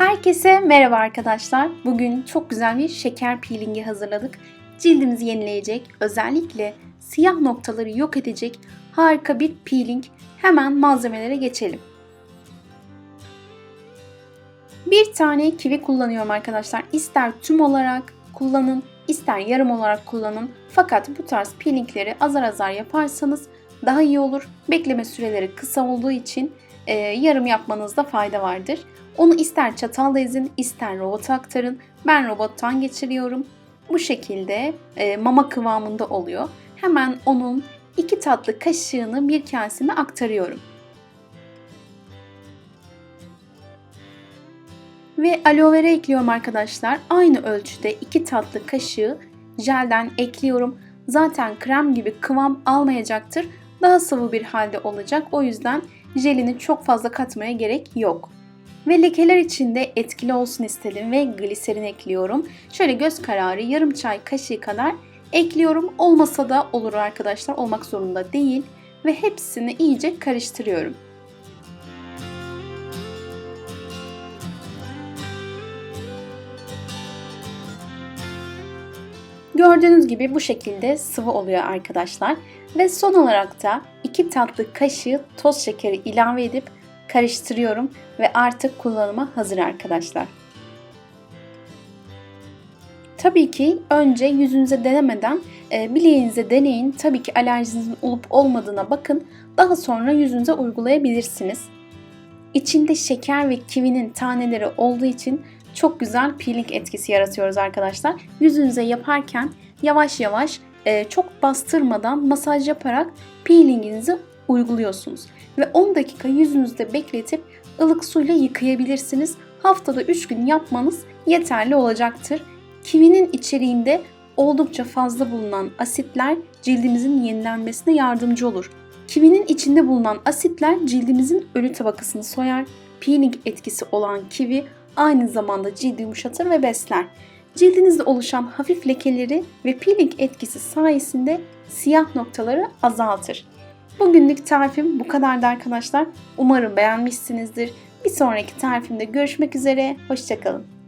Herkese merhaba arkadaşlar. Bugün çok güzel bir şeker peelingi hazırladık. Cildimizi yenileyecek, özellikle siyah noktaları yok edecek harika bir peeling. Hemen malzemelere geçelim. Bir tane kivi kullanıyorum arkadaşlar. İster tüm olarak kullanın, ister yarım olarak kullanın. Fakat bu tarz peelingleri azar azar yaparsanız daha iyi olur. Bekleme süreleri kısa olduğu için e, yarım yapmanızda fayda vardır. Onu ister çatalla ezin, ister robota aktarın. Ben robottan geçiriyorum. Bu şekilde e, mama kıvamında oluyor. Hemen onun iki tatlı kaşığını bir kaseme aktarıyorum. Ve aloe vera ekliyorum arkadaşlar. Aynı ölçüde iki tatlı kaşığı jelden ekliyorum. Zaten krem gibi kıvam almayacaktır. Daha sıvı bir halde olacak. O yüzden jelini çok fazla katmaya gerek yok. Ve lekeler için de etkili olsun istedim ve gliserin ekliyorum. Şöyle göz kararı yarım çay kaşığı kadar ekliyorum. Olmasa da olur arkadaşlar. Olmak zorunda değil. Ve hepsini iyice karıştırıyorum. Gördüğünüz gibi bu şekilde sıvı oluyor arkadaşlar. Ve son olarak da 2 tatlı kaşığı toz şekeri ilave edip karıştırıyorum ve artık kullanıma hazır arkadaşlar. Tabii ki önce yüzünüze denemeden e, bileğinize deneyin. Tabii ki alerjinizin olup olmadığına bakın. Daha sonra yüzünüze uygulayabilirsiniz. İçinde şeker ve kivinin taneleri olduğu için çok güzel peeling etkisi yaratıyoruz arkadaşlar. Yüzünüze yaparken yavaş yavaş e, çok bastırmadan masaj yaparak peelinginizi uyguluyorsunuz. Ve 10 dakika yüzünüzde bekletip ılık suyla yıkayabilirsiniz. Haftada 3 gün yapmanız yeterli olacaktır. Kivinin içeriğinde oldukça fazla bulunan asitler cildimizin yenilenmesine yardımcı olur. Kivinin içinde bulunan asitler cildimizin ölü tabakasını soyar. Peeling etkisi olan kivi aynı zamanda cildi yumuşatır ve besler. Cildinizde oluşan hafif lekeleri ve peeling etkisi sayesinde siyah noktaları azaltır. Bugünlük tarifim bu kadardı arkadaşlar. Umarım beğenmişsinizdir. Bir sonraki tarifimde görüşmek üzere. Hoşçakalın.